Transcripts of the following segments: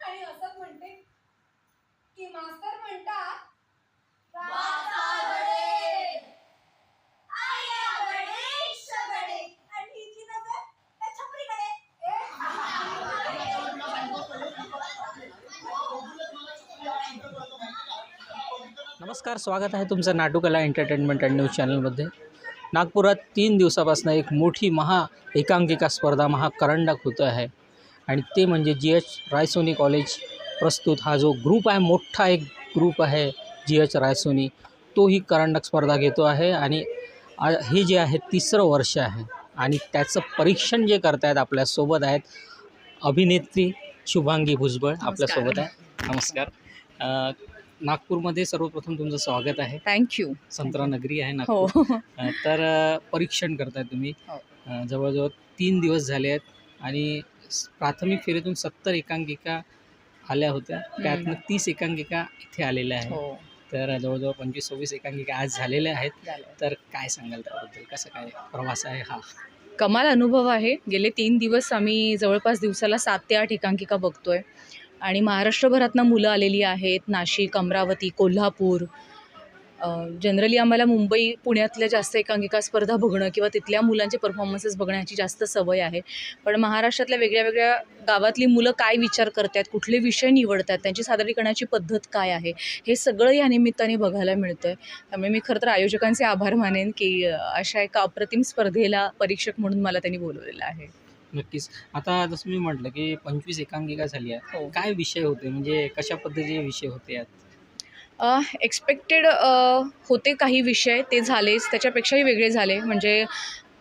म्हणते की मास्तर म्हणतात आणि हिची नजर त्या छपरीकडे. नमस्कार स्वागत आहे तुमचं नाटुकला एंटरटेनमेंट अँड न्यूज चॅनलमध्ये. नागपुरात तीन दिवसापासून एक मोठी महा एकांकिका स्पर्धा महाकरंडक होत आहे. आणि ते म्हणजे जी एच रायसोनी कॉलेज प्रस्तुत हा जो ग्रुप आहे मोठा एक ग्रुप आहे जी एच रायसोनी तो ही करंडक स्पर्धा घेतो आहे आणि हे जे आहे तिसरं वर्ष आहे आणि त्याचं परीक्षण जे करतायत आपल्यासोबत आहेत अभिनेत्री शुभांगी भुजबळ आपल्यासोबत आहे. नमस्कार. नागपूरमध्ये सर्वप्रथम तुमचं स्वागत आहे. थँक्यू संत्रा नगरी आहे हो. नागपूर. तर परीक्षण करताय तुम्ही. हो. जवळजवळ तीन दिवस झाले आहेत आणि प्राथमिक फेरीतून सत्तर एकांकिका आल्या होत्या. त्यातनं तीस एकांकिका इथे आलेल्या आहेत. हो. तर जवळजवळ पंचवीस सव्वीस एकांकिका आज झालेल्या आहेत. तर काय सांगाल त्याबद्दल? कसं काय प्रवास आहे हा? कमाल अनुभव आहे. गेले तीन दिवस आम्ही जवळपास दिवसाला सात ते आठ एकांकिका बघतोय. आणि महाराष्ट्रभरातनं मुलं आलेली आहेत. नाशिक अमरावती कोल्हापूर जनरली आम्हाला मुंबई पुण्यातल्या जास्त एकांकिका स्पर्धा बघणं किंवा तिथल्या मुलांचे परफॉर्मन्सेस बघण्याची जास्त सवय आहे. पण महाराष्ट्रातल्या वेगळ्या वेगळ्या गावातली मुलं काय विचार करतात कुठले विषय निवडतात त्यांची सादरीकरणाची पद्धत काय आहे हे सगळं या निमित्ताने बघायला मिळतं आहे त्यामुळे मी खरं तर आयोजकांचे आभार मानेन की अशा एका अप्रतिम स्पर्धेला परीक्षक म्हणून मला त्यांनी बोलवलेलं आहे. नक्कीच. आता जसं मी म्हटलं की पंचवीस एकांकिका झाली आहे हो. काय विषय होते? म्हणजे कशा पद्धतीचे विषय होते यात? एक्सपेक्टेड होते काही विषय ते झालेच त्याच्यापेक्षाही वेगळे झाले. म्हणजे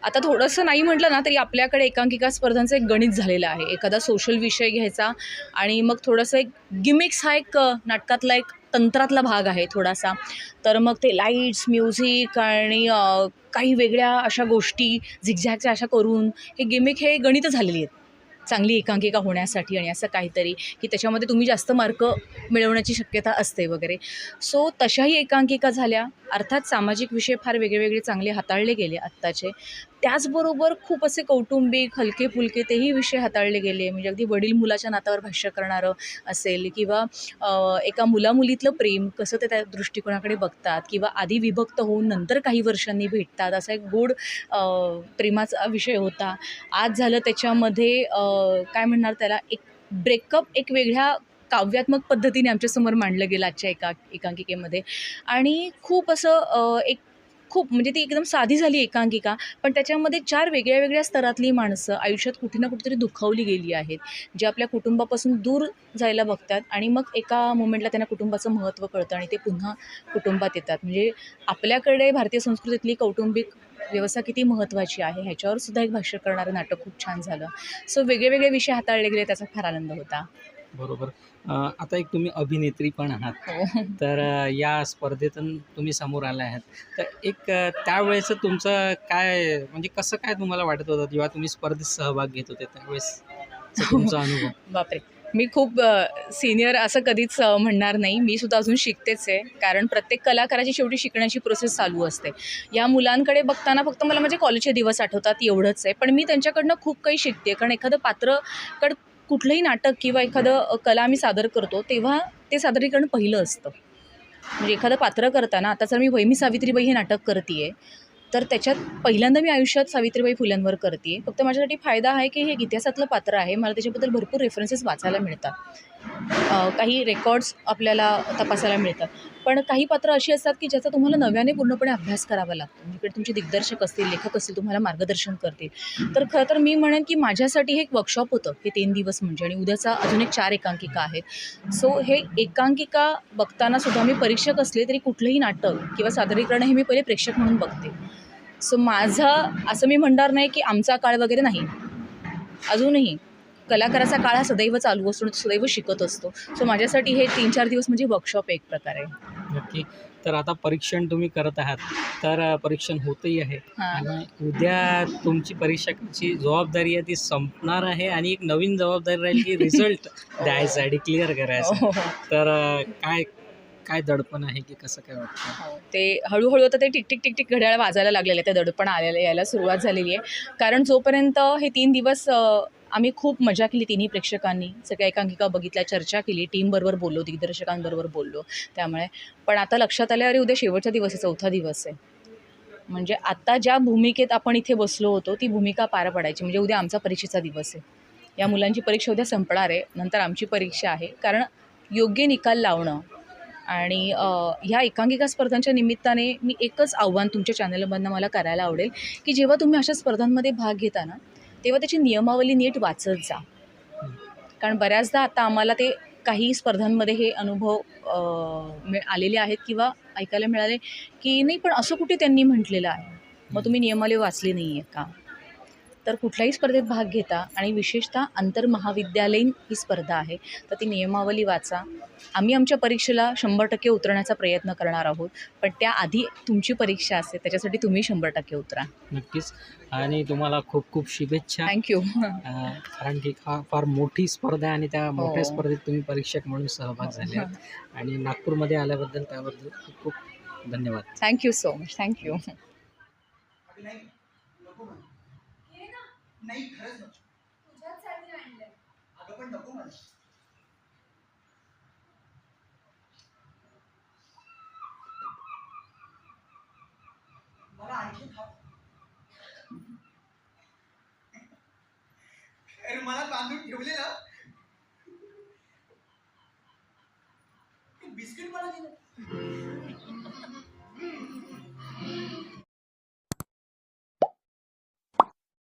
आता थोडंसं नाही म्हटलं ना तरी आपल्याकडे एकांकिका स्पर्धांचं एक गणित झालेलं आहे. एखादा सोशल विषय घ्यायचा आणि मग थोडंसं एक गिमिक्स हा एक नाटकातला एक तंत्रातला भाग आहे थोडासा. तर मग ते लाईट्स म्युझिक आणि काही वेगळ्या अशा गोष्टी झिकझॅकच्या अशा करून हे गिमिक हे गणित झालेली आहेत. चांगली एकांकिका होण्यासाठी आणि असं काहीतरी की त्याच्यामध्ये तुम्ही जास्त मार्क मिळवण्याची शक्यता असते वगैरे. सो तशाही एकांकिका झाल्या. अर्थात सामाजिक विषय फार वेगळे वेगळे चांगले हाताळले गेले आत्ताचे. त्याचबरोबर खूप असे कौटुंबिक हलके फुलके तेही विषय हाताळले गेले. म्हणजे अगदी वडील मुलाच्या नात्यावर भाष्य करणारं असेल किंवा एका मुलामुलीतलं प्रेम कसं ते त्या दृष्टिकोनाकडे बघतात किंवा आधी विभक्त होऊन नंतर काही वर्षांनी भेटतात असा एक गोड प्रेमाचा विषय होता. आज झालं त्याच्यामध्ये काय म्हणणार त्याला एक ब्रेकअप एक वेगळ्या काव्यात्मक पद्धतीने आमच्यासमोर मांडलं गेलं आजच्या एका एकांकिकेमध्ये. आणि खूप असं एक खूप म्हणजे ती एकदम साधी झाली एकांकिका पण त्याच्यामध्ये चार वेगळ्या वेगळ्या स्तरातली माणसं आयुष्यात कुठे ना कुठेतरी दुखावली गेली आहेत जे आपल्या कुटुंबापासून दूर जायला बघतात आणि मग एका मोमेंटला त्यांना कुटुंबाचं महत्त्व कळतं आणि ते पुन्हा कुटुंबात येतात. म्हणजे आपल्याकडे भारतीय संस्कृतीतली कौटुंबिक व्यवस्था किती महत्त्वाची आहे ह्याच्यावर सुद्धा एक भाष्य करणारं नाटक खूप छान झालं. सो वेगळे वेगळे विषय हाताळले गेले त्याचा फार आनंद होता. बरोबर. आता एक तुम्ही अभिनेत्री पण आहात. हो. तर या स्पर्धेतून तुम्ही समोर आला आहात. तर एक अ, त्यावेळेचं तुमचं काय म्हणजे कसं काय तुम्हाला वाटत होतं जेव्हा तुम्ही स्पर्धेत सहभाग घेत होते त्यावेळेस? तुमचा अनुभव. बापरे. मी खूप सिनियर असं कधीच म्हणणार नाही. मी सुद्धा अजून शिकतेच आहे. कारण प्रत्येक कलाकाराची शेवटी शिकण्याची प्रोसेस चालू असते. या मुलांकडे बघताना फक्त मला माझे कॉलेजचे दिवस आठवतात एवढंच आहे. पण मी त्यांच्याकडनं खूप काही शिकते कारण एखादं पात्रकड कुठलंही नाटक किंवा एखादं कला आम्ही सादर करतो तेव्हा ते सादरीकरण पहिलं असतं. म्हणजे एखादं पात्र करताना आता जर मी वैमी सावित्रीबाई हे नाटक करते तर त्याच्यात पहिल्यांदा मी आयुष्यात सावित्रीबाई फुल्यांवर करते फक्त माझ्यासाठी फायदा आहे की हे इतिहासातलं पात्र आहे मला त्याच्याबद्दल भरपूर रेफरन्सेस वाचायला मिळतात. काही रेकॉर्ड्स आपल्याला तपासायला मिळतात. पण काही पात्र अशी असतात की ज्याचा तुम्हाला नव्याने पूर्णपणे अभ्यास करावा लागतो. म्हणजे तुमचे दिग्दर्शक असतील लेखक असतील तुम्हाला मार्गदर्शन करतील. तर खरं तर मी म्हणेन की माझ्यासाठी हे एक वर्कशॉप होतं हे तीन दिवस म्हणजे. आणि उद्याचा अजून एक चार एकांकिका आहेत. सो हे एकांकिका बघताना सुद्धा मी परीक्षक असले तरी कुठलंही नाटक किंवा सादरीकरण हे मी पहिले प्रेक्षक म्हणून बघते. सो माझं असं मी म्हणणार नाही की आमचा काळ वगैरे नाही. अजूनही. कलाकाराचा काळ हा सदैव चालू तो सदैव शिकत असतो. सो माझ्यासाठी हे तीन चार दिवस म्हणजे वर्कशॉप एक प्रकारे. नक्की. तर आता परीक्षण तुम्ही करत आहात. तर परीक्षण होतही आहे. आणि उद्या तुमची परीक्षकाची जबाबदारी आहे ती संपणार आहे आणि एक नवीन जबाबदारी राहील की रिझल्ट द्यायचा डिक्लेअर करायचा. तर काय काय दडपण आहे की कसं काय वाटतं? हो. ते हळूहळू आता ते टिक टिक टिक टिक घड्याळ वाजायला लागलेलं आहे त्या दडपण आलेलं यायला सुरुवात झालेली आहे. कारण जोपर्यंत हे तीन दिवस आम्ही खूप मजा केली तिन्ही प्रेक्षकांनी. सगळ्या एकांकिका बघितल्या चर्चा केली टीमबरोबर बोललो दिग्दर्शकांबरोबर बोललो. त्यामुळे पण आता लक्षात आलं अरे उद्या शेवटचा दिवस आहे चौथा दिवस आहे. म्हणजे आत्ता ज्या भूमिकेत आपण इथे बसलो होतो ती भूमिका पार पडायची. म्हणजे उद्या आमचा परीक्षेचा दिवस आहे. या मुलांची परीक्षा उद्या संपणार आहे. नंतर आमची परीक्षा आहे. कारण योग्य निकाल लावणं आणि ह्या एकांकिका स्पर्धांच्या निमित्ताने मी एकच आव्हान तुमच्या चॅनलमधनं मला करायला आवडेल की जेव्हा तुम्ही अशा स्पर्धांमध्ये भाग घेता ना तेव्हा त्याची नियमावली नीट वाचत जा. कारण बऱ्याचदा आता आम्हाला ते काही स्पर्धांमध्ये हे अनुभव मिळ आलेले आहेत किंवा ऐकायला मिळाले की नाही पण असं कुठे त्यांनी म्हटलेलं आहे? मग तुम्ही नियमावली वाचली नाही आहे का? तर कुठल्याही स्पर्धेत भाग घेता आणि विशेषतः आंतरमहाविद्यालयीन ही स्पर्धा आहे तर ती नियमावली वाचा. आम्ही आमच्या परीक्षेला शंभर टक्के उतरण्याचा प्रयत्न करणार आहोत पण त्याआधी तुमची परीक्षा असते त्याच्यासाठी तुम्ही शंभर टक्के उतरा. नक्कीच. आणि तुम्हाला खूप खूप शुभेच्छा. थँक्यू कारण की हा फार मोठी स्पर्धा आहे आणि त्या मोठ्या हो. स्पर्धेत तुम्ही परीक्षक म्हणून सहभाग झाले. आणि नागपूरमध्ये आल्याबद्दल त्याबद्दल खूप खूप धन्यवाद. थँक्यू सो मच थँक्यू नाही नको म्हण घे ना नाही खरंच नको आणलंय. अगं पण नको मला. मला आणखी खा. अरे मला तांदूळ ठेवले ना ते बिस्किट मला दिलं.